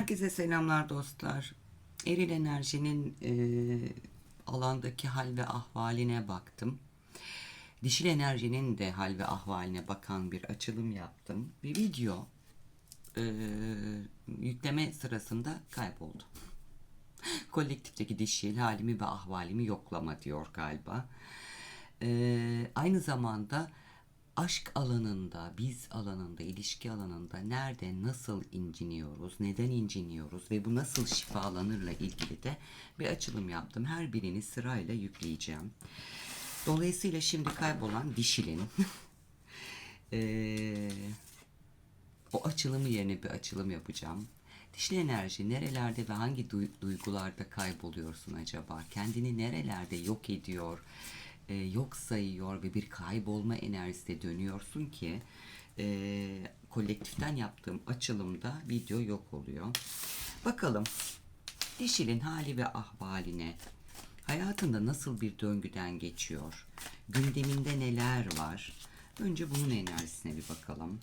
Herkese selamlar dostlar. Eril enerjinin e, alandaki hal ve ahvaline baktım. Dişil enerjinin de hal ve ahvaline bakan bir açılım yaptım. Bir video e, yükleme sırasında kayboldu. Kolektifteki dişil halimi ve ahvalimi yoklama diyor galiba. E, aynı zamanda aşk alanında, biz alanında, ilişki alanında nerede, nasıl inciniyoruz, neden inciniyoruz ve bu nasıl şifalanırla ilgili de bir açılım yaptım. Her birini sırayla yükleyeceğim. Dolayısıyla şimdi kaybolan dişilin eee, o açılımı yerine bir açılım yapacağım. Dişli enerji nerelerde ve hangi duy- duygularda kayboluyorsun acaba? Kendini nerelerde yok ediyor, e, yok sayıyor ve bir kaybolma enerjisine dönüyorsun ki e, kolektiften yaptığım açılımda video yok oluyor. Bakalım dişilin hali ve ahvaline hayatında nasıl bir döngüden geçiyor? Gündeminde neler var? Önce bunun enerjisine bir bakalım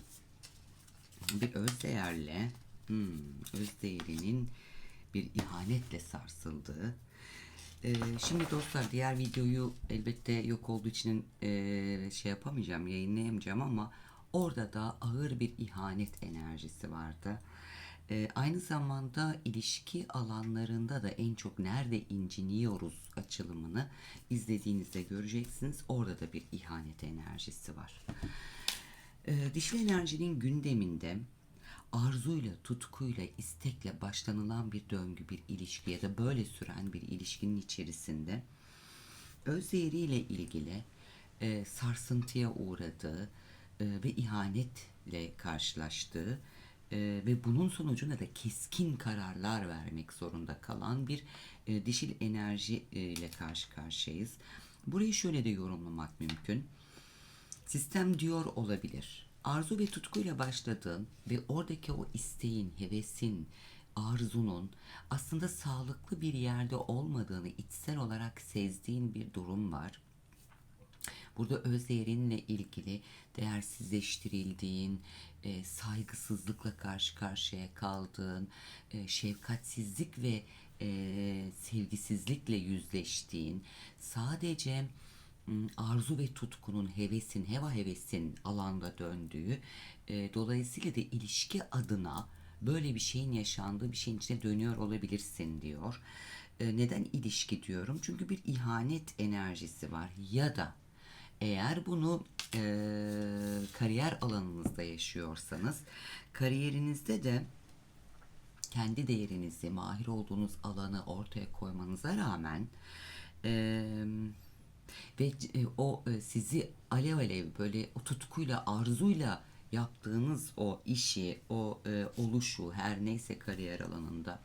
bir özdeğerle hmm, özdeğerinin bir ihanetle sarsıldığı Ee, şimdi dostlar diğer videoyu elbette yok olduğu için ee, şey yapamayacağım yayınlayamayacağım ama orada da ağır bir ihanet enerjisi vardı. Ee, aynı zamanda ilişki alanlarında da en çok nerede inciniyoruz açılımını izlediğinizde göreceksiniz. Orada da bir ihanet enerjisi var. Ee, dişil enerjinin gündeminde arzuyla, tutkuyla, istekle başlanılan bir döngü, bir ilişki ya da böyle süren bir ilişkinin içerisinde öz değeriyle ilgili e, sarsıntıya uğradığı e, ve ihanetle karşılaştığı e, ve bunun sonucunda da keskin kararlar vermek zorunda kalan bir e, dişil enerji e, ile karşı karşıyayız. Burayı şöyle de yorumlamak mümkün. Sistem diyor olabilir. Arzu ve tutkuyla başladığın ve oradaki o isteğin, hevesin, arzunun aslında sağlıklı bir yerde olmadığını içsel olarak sezdiğin bir durum var. Burada öz değerinle ilgili değersizleştirildiğin, e, saygısızlıkla karşı karşıya kaldığın, e, şefkatsizlik ve e, sevgisizlikle yüzleştiğin, sadece arzu ve tutkunun, hevesin, heva hevesin alanda döndüğü, e, dolayısıyla da ilişki adına böyle bir şeyin yaşandığı bir şeyin içine dönüyor olabilirsin diyor. E, neden ilişki diyorum? Çünkü bir ihanet enerjisi var ya da eğer bunu e, kariyer alanınızda yaşıyorsanız kariyerinizde de kendi değerinizi, mahir olduğunuz alanı ortaya koymanıza rağmen e, ve e, o e, sizi alev alev böyle o tutkuyla, arzuyla yaptığınız o işi, o e, oluşu her neyse kariyer alanında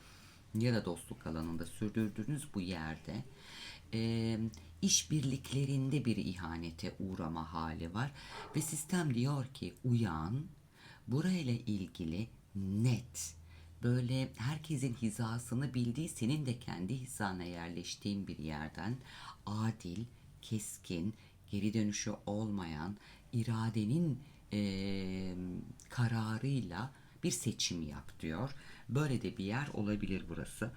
ya da dostluk alanında sürdürdüğünüz bu yerde e, işbirliklerinde bir ihanete uğrama hali var. Ve sistem diyor ki uyan burayla ilgili net böyle herkesin hizasını bildiği senin de kendi hizana yerleştiğin bir yerden adil, keskin, geri dönüşü olmayan iradenin eee, kararıyla bir seçim yap diyor. Böyle de bir yer olabilir burası.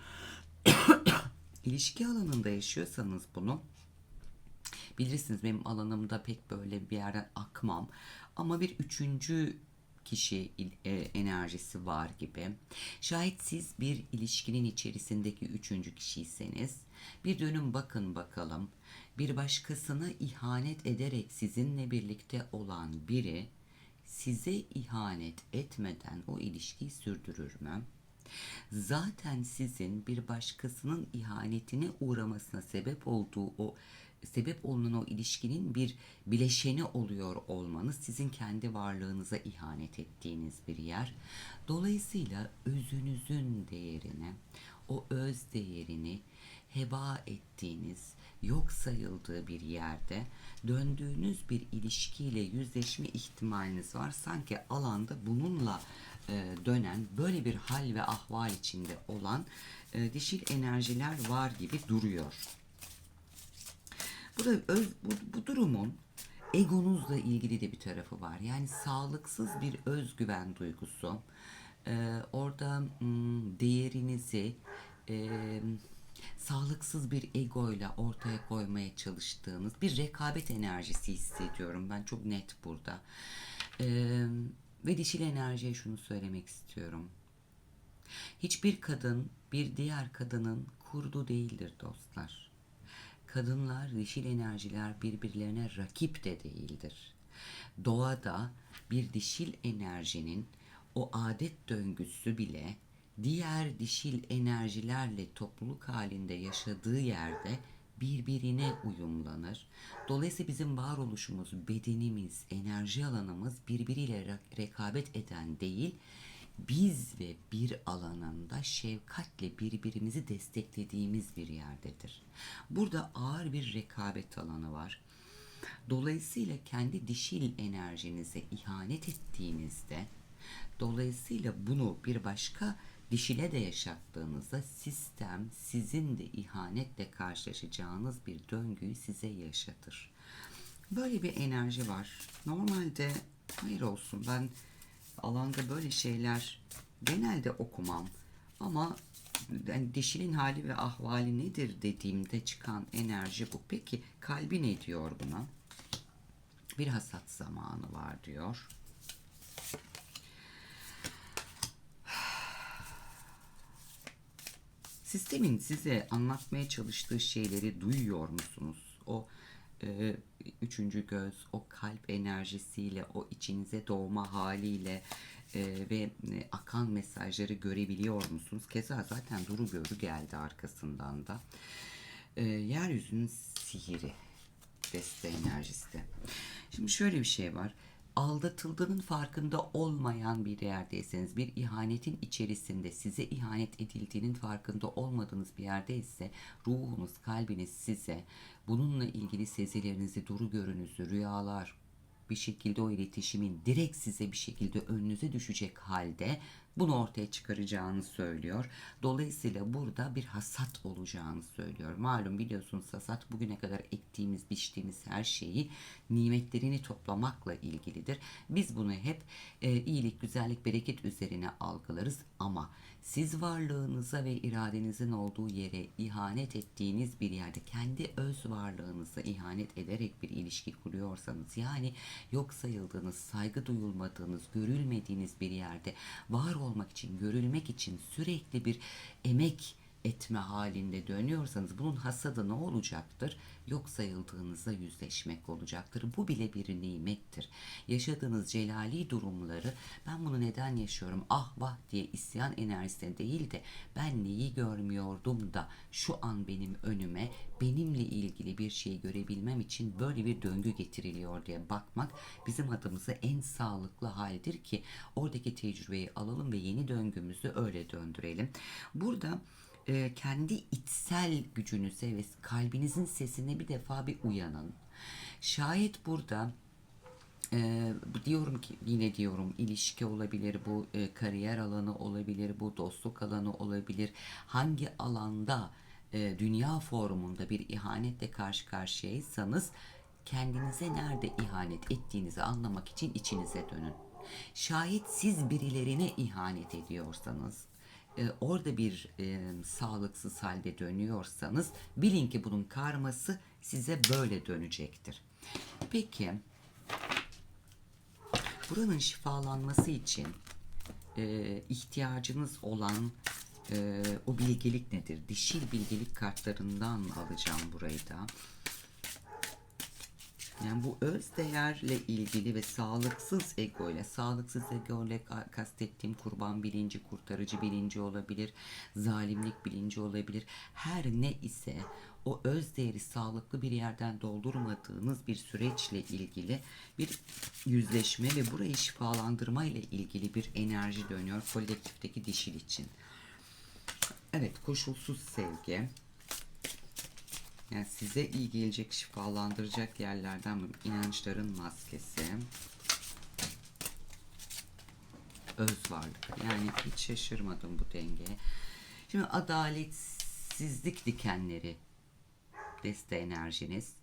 İlişki alanında yaşıyorsanız bunu bilirsiniz benim alanımda pek böyle bir yerden akmam ama bir üçüncü kişi e, enerjisi var gibi. Şayet siz bir ilişkinin içerisindeki üçüncü kişiyseniz bir dönün bakın bakalım bir başkasına ihanet ederek sizinle birlikte olan biri size ihanet etmeden o ilişkiyi sürdürür mü? Zaten sizin bir başkasının ihanetine uğramasına sebep olduğu o sebep olunan o ilişkinin bir bileşeni oluyor olmanız sizin kendi varlığınıza ihanet ettiğiniz bir yer. Dolayısıyla özünüzün değerini, o öz değerini heba ettiğiniz, yok sayıldığı bir yerde döndüğünüz bir ilişkiyle yüzleşme ihtimaliniz var. Sanki alanda bununla e, dönen böyle bir hal ve ahval içinde olan e, dişil enerjiler var gibi duruyor. Bu öz, bu, bu durumun egonuzla ilgili de bir tarafı var. Yani sağlıksız bir özgüven duygusu. Ee, orada hmm, değeri kendinizi e, sağlıksız bir egoyla ortaya koymaya çalıştığınız bir rekabet enerjisi hissediyorum. Ben çok net burada. E, ve dişil enerjiye şunu söylemek istiyorum. Hiçbir kadın bir diğer kadının kurdu değildir dostlar. Kadınlar, dişil enerjiler birbirlerine rakip de değildir. Doğada bir dişil enerjinin o adet döngüsü bile diğer dişil enerjilerle topluluk halinde yaşadığı yerde birbirine uyumlanır. Dolayısıyla bizim varoluşumuz, bedenimiz, enerji alanımız birbiriyle re- rekabet eden değil, biz ve bir alanında şefkatle birbirimizi desteklediğimiz bir yerdedir. Burada ağır bir rekabet alanı var. Dolayısıyla kendi dişil enerjinize ihanet ettiğinizde, dolayısıyla bunu bir başka dişile de yaşattığınızda sistem sizin de ihanetle karşılaşacağınız bir döngüyü size yaşatır. Böyle bir enerji var. Normalde hayır olsun ben alanda böyle şeyler genelde okumam ama yani dişilin hali ve ahvali nedir dediğimde çıkan enerji bu. Peki kalbi ne diyor buna? Bir hasat zamanı var diyor. Sistemin size anlatmaya çalıştığı şeyleri duyuyor musunuz? O e, üçüncü göz, o kalp enerjisiyle, o içinize doğma haliyle e, ve e, akan mesajları görebiliyor musunuz? Keza zaten duru görü geldi arkasından da. E, yeryüzünün sihiri deste enerjisi de. Şimdi şöyle bir şey var. Aldatıldığının farkında olmayan bir yerdeyseniz, bir ihanetin içerisinde size ihanet edildiğinin farkında olmadığınız bir yerdeyse ruhunuz, kalbiniz size bununla ilgili sezilerinizi, duru görünüzü, rüyalar, bir şekilde o iletişimin direkt size bir şekilde önünüze düşecek halde bunu ortaya çıkaracağını söylüyor. Dolayısıyla burada bir hasat olacağını söylüyor. Malum biliyorsunuz hasat bugüne kadar ektiğimiz, biçtiğimiz her şeyi nimetlerini toplamakla ilgilidir. Biz bunu hep e, iyilik, güzellik, bereket üzerine algılarız ama siz varlığınıza ve iradenizin olduğu yere ihanet ettiğiniz bir yerde kendi öz varlığınıza ihanet ederek bir ilişki kuruyorsanız yani yok sayıldığınız, saygı duyulmadığınız, görülmediğiniz bir yerde var olmak için, görülmek için sürekli bir emek etme halinde dönüyorsanız bunun hasadı ne olacaktır? Yok sayıldığınızla yüzleşmek olacaktır. Bu bile bir nimettir. Yaşadığınız celali durumları ben bunu neden yaşıyorum ah vah diye isyan enerjisine değil de ben neyi görmüyordum da şu an benim önüme benimle ilgili bir şey görebilmem için böyle bir döngü getiriliyor diye bakmak bizim adımıza en sağlıklı haldir ki oradaki tecrübeyi alalım ve yeni döngümüzü öyle döndürelim. Burada e, kendi içsel gücünüze ve kalbinizin sesine bir defa bir uyanın. Şayet burada e, diyorum ki yine diyorum ilişki olabilir bu e, kariyer alanı olabilir bu dostluk alanı olabilir hangi alanda e, dünya forumunda bir ihanetle karşı karşıyaysanız kendinize nerede ihanet ettiğinizi anlamak için içinize dönün. Şayet siz birilerine ihanet ediyorsanız e, orada bir e, sağlıksız halde dönüyorsanız bilin ki bunun karması size böyle dönecektir. Peki buranın şifalanması için e, ihtiyacınız olan e, o bilgelik nedir? Dişil bilgelik kartlarından alacağım burayı da. Yani bu öz değerle ilgili ve sağlıksız ego ile, sağlıksız ego ile ka- kastettiğim kurban bilinci, kurtarıcı bilinci olabilir, zalimlik bilinci olabilir. Her ne ise o öz değeri sağlıklı bir yerden doldurmadığınız bir süreçle ilgili bir yüzleşme ve burayı şifalandırma ile ilgili bir enerji dönüyor kolektifteki dişil için. Evet, koşulsuz sevgi. Yani size iyi gelecek, şifalandıracak yerlerden bu inançların maskesi. Öz varlık. Yani hiç şaşırmadım bu dengeye. Şimdi adaletsizlik dikenleri deste enerjiniz.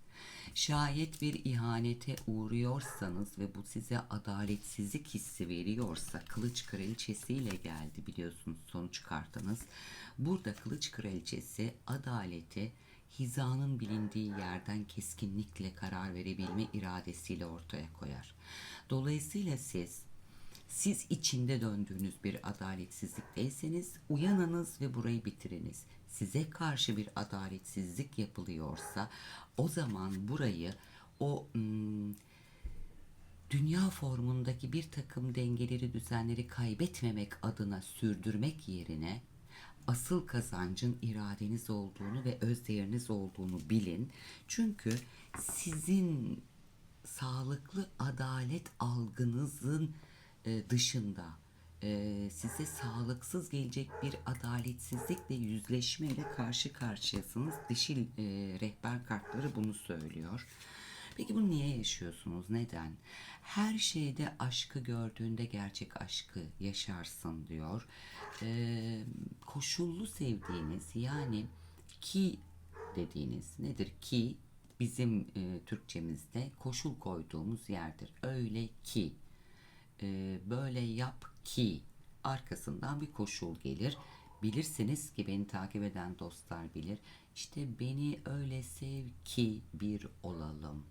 Şayet bir ihanete uğruyorsanız ve bu size adaletsizlik hissi veriyorsa kılıç kraliçesiyle geldi biliyorsunuz sonuç kartınız. Burada kılıç kraliçesi adaleti hizanın bilindiği yerden keskinlikle karar verebilme iradesiyle ortaya koyar. Dolayısıyla siz siz içinde döndüğünüz bir adaletsizlikteyseniz uyanınız ve burayı bitiriniz. Size karşı bir adaletsizlik yapılıyorsa o zaman burayı o hmm, dünya formundaki bir takım dengeleri, düzenleri kaybetmemek adına sürdürmek yerine asıl kazancın iradeniz olduğunu ve öz değeriniz olduğunu bilin. Çünkü sizin sağlıklı adalet algınızın e, dışında e, size sağlıksız gelecek bir adaletsizlikle yüzleşmeyle karşı karşıyasınız. Dişil e, rehber kartları bunu söylüyor. Peki bunu niye yaşıyorsunuz? Neden? Her şeyde aşkı gördüğünde gerçek aşkı yaşarsın diyor. Ee, koşullu sevdiğiniz yani ki dediğiniz nedir ki bizim e, Türkçemizde koşul koyduğumuz yerdir. Öyle ki e, böyle yap ki arkasından bir koşul gelir. Bilirsiniz ki beni takip eden dostlar bilir. İşte beni öyle sev ki bir olalım.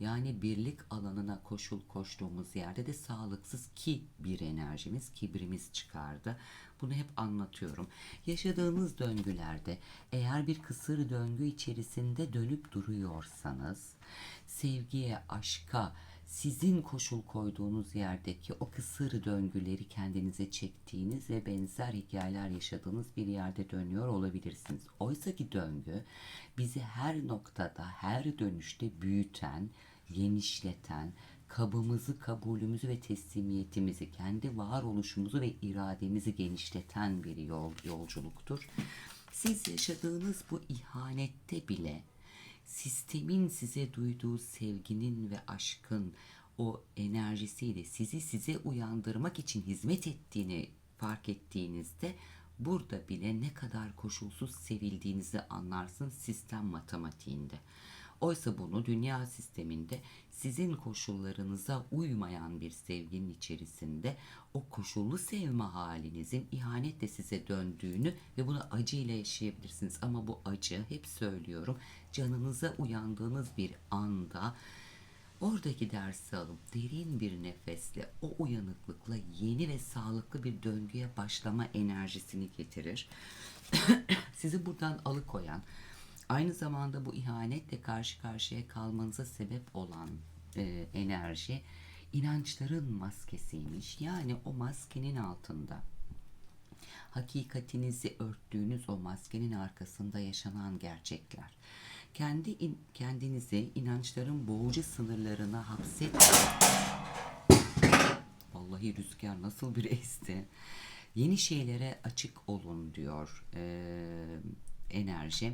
Yani birlik alanına koşul koştuğumuz yerde de sağlıksız ki bir enerjimiz, kibrimiz çıkardı. Bunu hep anlatıyorum. Yaşadığınız döngülerde eğer bir kısır döngü içerisinde dönüp duruyorsanız sevgiye, aşka, sizin koşul koyduğunuz yerdeki o kısır döngüleri kendinize çektiğiniz ve benzer hikayeler yaşadığınız bir yerde dönüyor olabilirsiniz. Oysa ki döngü bizi her noktada, her dönüşte büyüten, genişleten, kabımızı, kabulümüzü ve teslimiyetimizi, kendi varoluşumuzu ve irademizi genişleten bir yol, yolculuktur. Siz yaşadığınız bu ihanette bile sistemin size duyduğu sevginin ve aşkın o enerjisiyle sizi size uyandırmak için hizmet ettiğini fark ettiğinizde burada bile ne kadar koşulsuz sevildiğinizi anlarsın sistem matematiğinde. Oysa bunu dünya sisteminde sizin koşullarınıza uymayan bir sevginin içerisinde o koşullu sevme halinizin ihanetle size döndüğünü ve bunu acıyla yaşayabilirsiniz. Ama bu acı hep söylüyorum canınıza uyandığınız bir anda oradaki dersi alıp derin bir nefesle o uyanıklıkla yeni ve sağlıklı bir döngüye başlama enerjisini getirir. Sizi buradan alıkoyan aynı zamanda bu ihanetle karşı karşıya kalmanıza sebep olan e, enerji inançların maskesiymiş. Yani o maskenin altında hakikatinizi örttüğünüz o maskenin arkasında yaşanan gerçekler. Kendi in, kendinizi inançların boğucu sınırlarına hapset. Vallahi rüzgar nasıl bir esti. Yeni şeylere açık olun diyor e, enerji.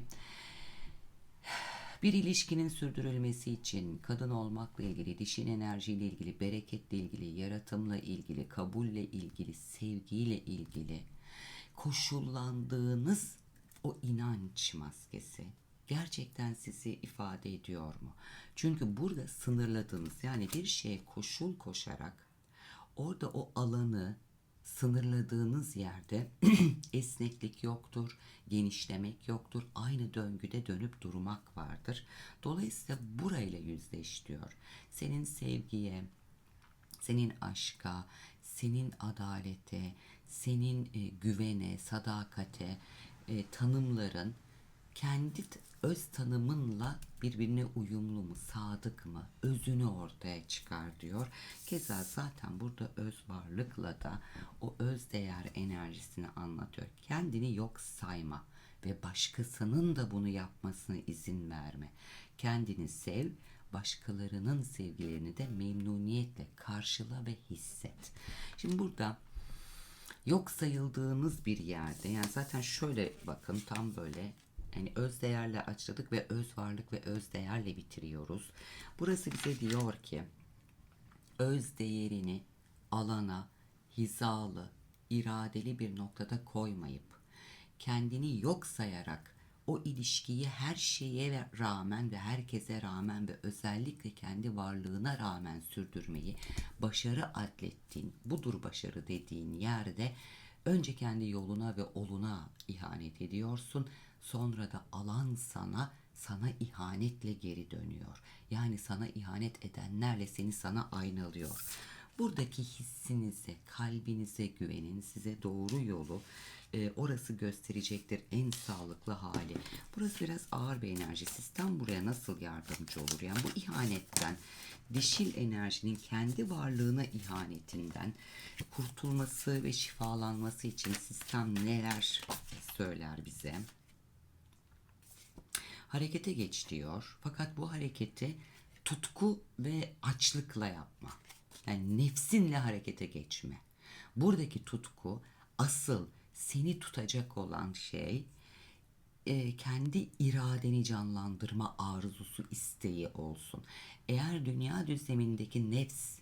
Bir ilişkinin sürdürülmesi için kadın olmakla ilgili, dişin enerjiyle ilgili, bereketle ilgili, yaratımla ilgili, kabulle ilgili, sevgiyle ilgili koşullandığınız o inanç maskesi gerçekten sizi ifade ediyor mu? Çünkü burada sınırladığınız yani bir şeye koşul koşarak orada o alanı sınırladığınız yerde esneklik yoktur, genişlemek yoktur. Aynı döngüde dönüp durmak vardır. Dolayısıyla burayla yüzleş diyor. Senin sevgiye, senin aşka, senin adalete, senin e, güvene, sadakate, e, tanımların kendi öz tanımınla birbirine uyumlu mu, sadık mı, özünü ortaya çıkar diyor. Keza zaten burada öz varlıkla da o öz değer enerjisini anlatıyor. Kendini yok sayma ve başkasının da bunu yapmasına izin verme. Kendini sev, başkalarının sevgilerini de memnuniyetle karşıla ve hisset. Şimdi burada yok sayıldığınız bir yerde yani zaten şöyle bakın tam böyle yani öz değerle açladık ve öz varlık ve öz değerle bitiriyoruz. Burası bize diyor ki öz değerini alana hizalı, iradeli bir noktada koymayıp kendini yok sayarak o ilişkiyi her şeye rağmen ve herkese rağmen ve özellikle kendi varlığına rağmen sürdürmeyi başarı adlettiğin, budur başarı dediğin yerde önce kendi yoluna ve oluna ihanet ediyorsun. Sonra da alan sana sana ihanetle geri dönüyor. Yani sana ihanet edenlerle seni sana aynalıyor. Buradaki hissinize, kalbinize güvenin. Size doğru yolu e, orası gösterecektir en sağlıklı hali. Burası biraz ağır bir enerji. Sistem buraya nasıl yardımcı olur? Yani bu ihanetten, dişil enerjinin kendi varlığına ihanetinden kurtulması ve şifalanması için sistem neler söyler bize? Harekete geç diyor. Fakat bu hareketi tutku ve açlıkla yapma. Yani nefsinle harekete geçme. Buradaki tutku asıl seni tutacak olan şey e, kendi iradeni canlandırma arzusu isteği olsun. Eğer dünya düzlemindeki nefs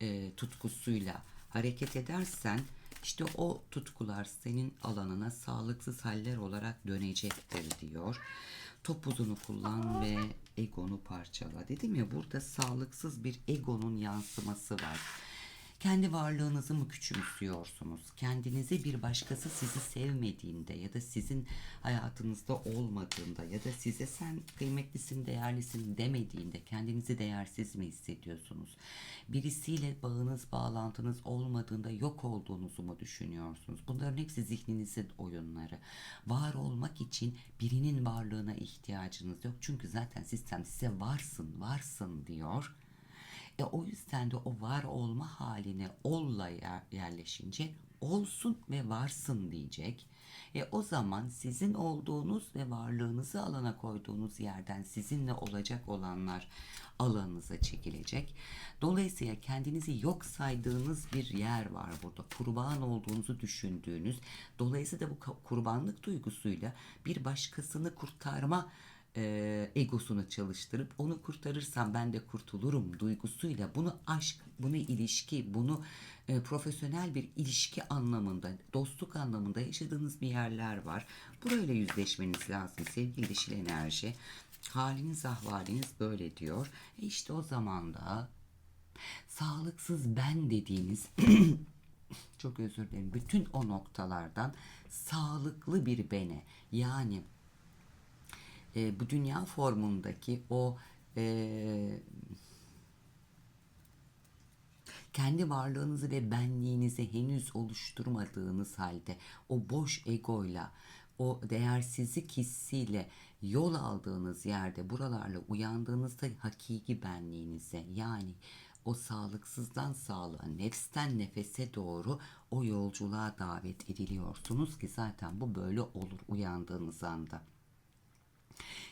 e, tutkusuyla hareket edersen işte o tutkular senin alanına sağlıksız haller olarak dönecektir diyor. Topuzunu kullan ve egonu parçala. Dedim ya burada sağlıksız bir egonun yansıması var. Kendi varlığınızı mı küçümsüyorsunuz? Kendinizi bir başkası sizi sevmediğinde ya da sizin hayatınızda olmadığında ya da size sen kıymetlisin, değerlisin demediğinde kendinizi değersiz mi hissediyorsunuz? Birisiyle bağınız, bağlantınız olmadığında yok olduğunuzu mu düşünüyorsunuz? Bunların hepsi zihninizin oyunları. Var olmak için birinin varlığına ihtiyacınız yok. Çünkü zaten sistem size varsın, varsın diyor. E o yüzden de o var olma haline olla yer- yerleşince olsun ve varsın diyecek. E o zaman sizin olduğunuz ve varlığınızı alana koyduğunuz yerden sizinle olacak olanlar alanınıza çekilecek. Dolayısıyla kendinizi yok saydığınız bir yer var burada. Kurban olduğunuzu düşündüğünüz. Dolayısıyla bu kurbanlık duygusuyla bir başkasını kurtarma e, egosunu çalıştırıp onu kurtarırsam ben de kurtulurum duygusuyla bunu aşk, bunu ilişki, bunu e, profesyonel bir ilişki anlamında, dostluk anlamında yaşadığınız bir yerler var. Burayla yüzleşmeniz lazım sevgili dişil enerji. Haliniz ahvaliniz böyle diyor. E işte o zaman da sağlıksız ben dediğiniz çok özür dilerim. Bütün o noktalardan sağlıklı bir bene yani e, bu dünya formundaki o e, kendi varlığınızı ve benliğinizi henüz oluşturmadığınız halde o boş egoyla o değersizlik hissiyle yol aldığınız yerde buralarla uyandığınızda hakiki benliğinize yani o sağlıksızdan sağlığa, nefsten nefese doğru o yolculuğa davet ediliyorsunuz ki zaten bu böyle olur uyandığınız anda.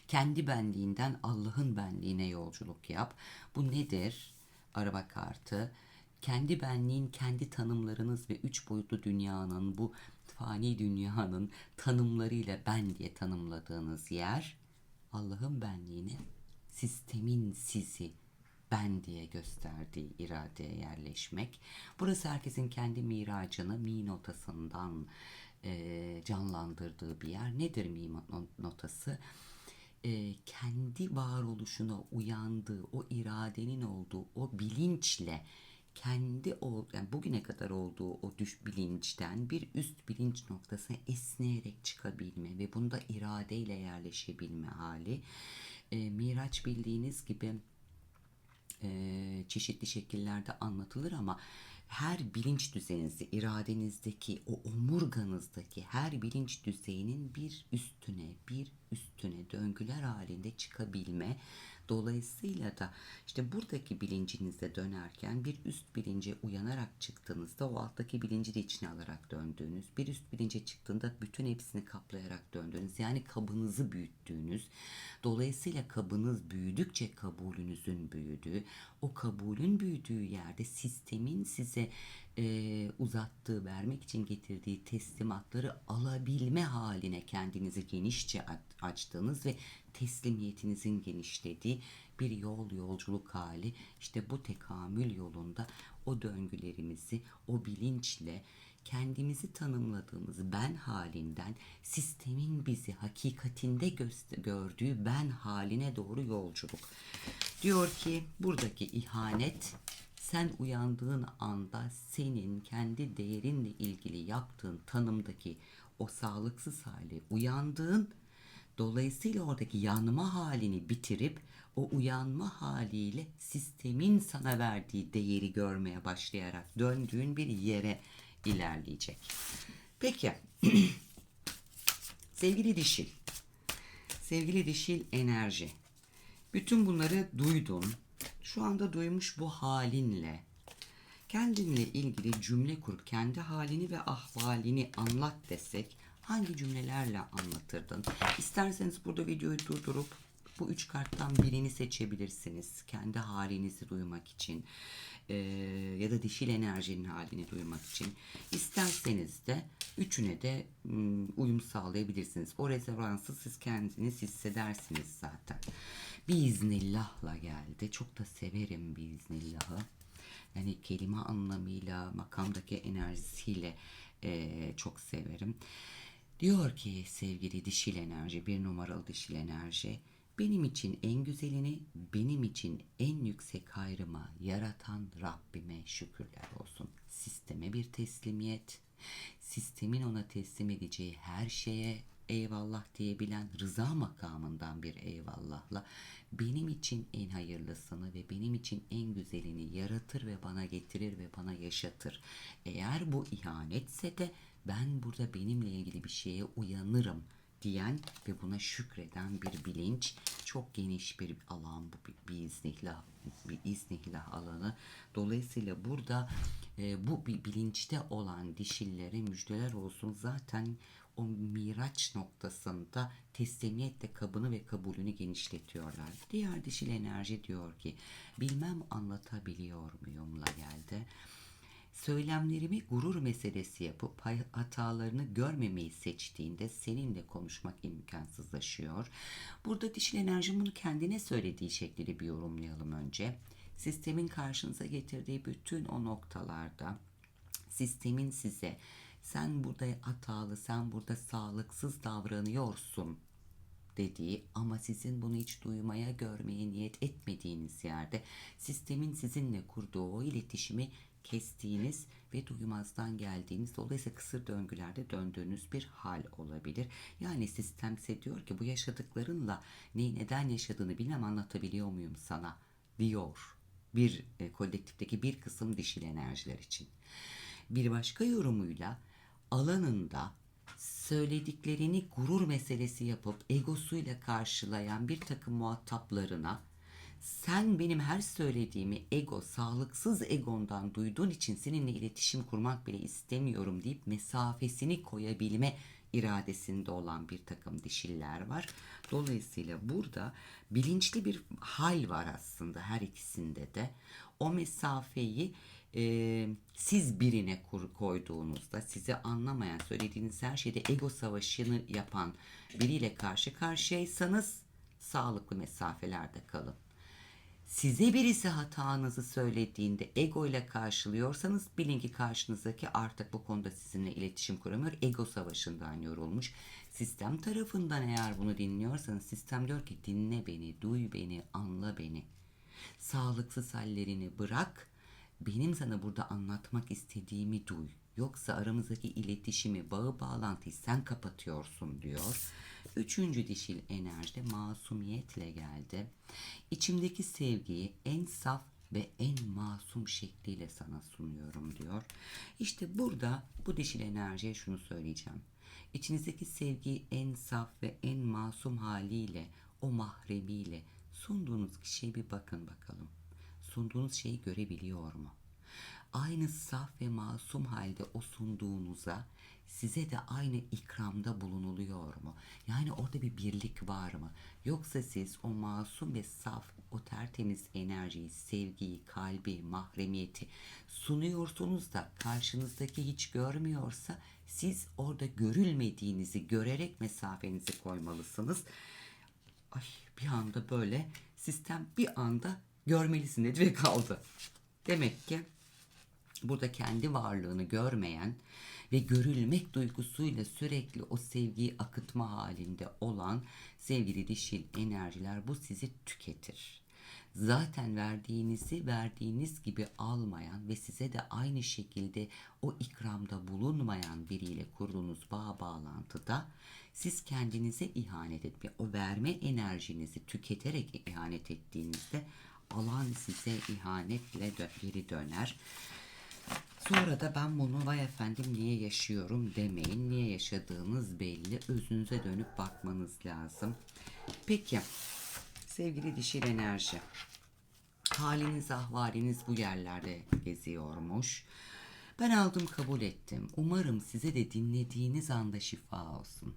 Kendi benliğinden Allah'ın benliğine yolculuk yap. Bu nedir? Araba kartı. Kendi benliğin kendi tanımlarınız ve üç boyutlu dünyanın bu fani dünyanın tanımlarıyla ben diye tanımladığınız yer Allah'ın benliğine sistemin sizi ben diye gösterdiği iradeye yerleşmek. Burası herkesin kendi miracını mi notasından e, canlandırdığı bir yer. Nedir mi notası? E, kendi varoluşuna uyandığı, o iradenin olduğu, o bilinçle kendi ol, yani bugüne kadar olduğu o düş bilinçten bir üst bilinç noktasına esneyerek çıkabilme ve bunda iradeyle yerleşebilme hali. E, Miraç bildiğiniz gibi e, çeşitli şekillerde anlatılır ama her bilinç düzeyinizde, iradenizdeki, o omurganızdaki her bilinç düzeyinin bir üstüne, bir üstüne döngüler halinde çıkabilme. Dolayısıyla da işte buradaki bilincinize dönerken bir üst bilince uyanarak çıktığınızda o alttaki bilinci de içine alarak döndüğünüz, bir üst bilince çıktığında bütün hepsini kaplayarak döndüğünüz, yani kabınızı büyüttüğünüz, dolayısıyla kabınız büyüdükçe kabulünüzün büyüdüğü, o kabulün büyüdüğü yerde sistemin size e, uzattığı, vermek için getirdiği teslimatları alabilme haline kendinizi genişçe açtığınız ve teslimiyetinizin genişlediği bir yol yolculuk hali. İşte bu tekamül yolunda o döngülerimizi o bilinçle kendimizi tanımladığımız ben halinden sistemin bizi hakikatinde gördüğü ben haline doğru yolculuk. Diyor ki buradaki ihanet sen uyandığın anda senin kendi değerinle ilgili yaptığın tanımdaki o sağlıksız hali uyandığın dolayısıyla oradaki yanma halini bitirip o uyanma haliyle sistemin sana verdiği değeri görmeye başlayarak döndüğün bir yere ilerleyecek. Peki sevgili dişil sevgili dişil enerji bütün bunları duydun. Şu anda duymuş bu halinle kendinle ilgili cümle kurup kendi halini ve ahvalini anlat desek hangi cümlelerle anlatırdın? İsterseniz burada videoyu durdurup bu üç karttan birini seçebilirsiniz. Kendi halinizi duymak için eee, ya da dişil enerjinin halini duymak için. İsterseniz de üçüne de mm, uyum sağlayabilirsiniz. O rezonansı siz kendiniz hissedersiniz zaten. Biiznillah'la geldi. Çok da severim biiznillah'ı. Yani kelime anlamıyla, makamdaki enerjisiyle eee, çok severim. Diyor ki sevgili dişil enerji, bir numaralı dişil enerji, benim için en güzelini, benim için en yüksek hayrıma yaratan Rabbime şükürler olsun. Sisteme bir teslimiyet, sistemin ona teslim edeceği her şeye eyvallah diyebilen rıza makamından bir eyvallahla benim için en hayırlısını ve benim için en güzelini yaratır ve bana getirir ve bana yaşatır. Eğer bu ihanetse de ben burada benimle ilgili bir şeye uyanırım diyen ve buna şükreden bir bilinç çok geniş bir alan bu bir, iznihlah bir iznihlah alanı dolayısıyla burada e, bu bir bilinçte olan dişillere müjdeler olsun zaten o miraç noktasında teslimiyetle kabını ve kabulünü genişletiyorlar. Diğer dişil enerji diyor ki bilmem anlatabiliyor muyumla geldi. Söylemlerimi gurur meselesi yapıp hatalarını görmemeyi seçtiğinde seninle konuşmak imkansızlaşıyor. Burada dişil enerji bunu kendine söylediği şekliyle bir yorumlayalım önce. Sistemin karşınıza getirdiği bütün o noktalarda sistemin size sen burada hatalı, sen burada sağlıksız davranıyorsun dediği ama sizin bunu hiç duymaya, görmeye niyet etmediğiniz yerde sistemin sizinle kurduğu o iletişimi kestiğiniz ve duymazdan geldiğiniz dolayısıyla kısır döngülerde döndüğünüz bir hal olabilir. Yani sistem size diyor ki bu yaşadıklarınla neyi neden yaşadığını bilmem anlatabiliyor muyum sana diyor. Bir e, kolektifteki bir kısım dişil enerjiler için. Bir başka yorumuyla alanında söylediklerini gurur meselesi yapıp egosuyla karşılayan bir takım muhataplarına sen benim her söylediğimi ego, sağlıksız egondan duyduğun için seninle iletişim kurmak bile istemiyorum deyip mesafesini koyabilme iradesinde olan bir takım dişiller var. Dolayısıyla burada bilinçli bir hal var aslında her ikisinde de. O mesafeyi e, siz birine kur, koyduğunuzda sizi anlamayan söylediğiniz her şeyde ego savaşını yapan biriyle karşı karşıyaysanız sağlıklı mesafelerde kalın. Size birisi hatanızı söylediğinde ego ile karşılıyorsanız bilin ki karşınızdaki artık bu konuda sizinle iletişim kuramıyor. Ego savaşından yorulmuş. Sistem tarafından eğer bunu dinliyorsanız sistem diyor ki dinle beni, duy beni, anla beni. Sağlıksız hallerini bırak. Benim sana burada anlatmak istediğimi duy. Yoksa aramızdaki iletişimi, bağı bağlantıyı sen kapatıyorsun diyor. Üçüncü dişil enerjide masumiyetle geldi. İçimdeki sevgiyi en saf ve en masum şekliyle sana sunuyorum diyor. İşte burada bu dişil enerjiye şunu söyleyeceğim. İçinizdeki sevgiyi en saf ve en masum haliyle, o mahremiyle sunduğunuz kişiye bir bakın bakalım. Sunduğunuz şeyi görebiliyor mu? Aynı saf ve masum halde o sunduğunuza size de aynı ikramda bulunuluyor mu? Yani orada bir birlik var mı? Yoksa siz o masum ve saf, o tertemiz enerjiyi, sevgiyi, kalbi, mahremiyeti sunuyorsunuz da karşınızdaki hiç görmüyorsa siz orada görülmediğinizi görerek mesafenizi koymalısınız. Ay bir anda böyle sistem bir anda görmelisin dedi ve kaldı. Demek ki burada kendi varlığını görmeyen ve görülmek duygusuyla sürekli o sevgiyi akıtma halinde olan sevgili dişil enerjiler bu sizi tüketir. Zaten verdiğinizi verdiğiniz gibi almayan ve size de aynı şekilde o ikramda bulunmayan biriyle kurduğunuz bağ bağlantıda siz kendinize ihanet etme, o verme enerjinizi tüketerek ihanet ettiğinizde alan size ihanetle geri döner. Sonra da ben bunu vay efendim niye yaşıyorum demeyin. Niye yaşadığınız belli. Özünüze dönüp bakmanız lazım. Peki sevgili dişil enerji. Haliniz ahvaliniz bu yerlerde geziyormuş. Ben aldım kabul ettim. Umarım size de dinlediğiniz anda şifa olsun.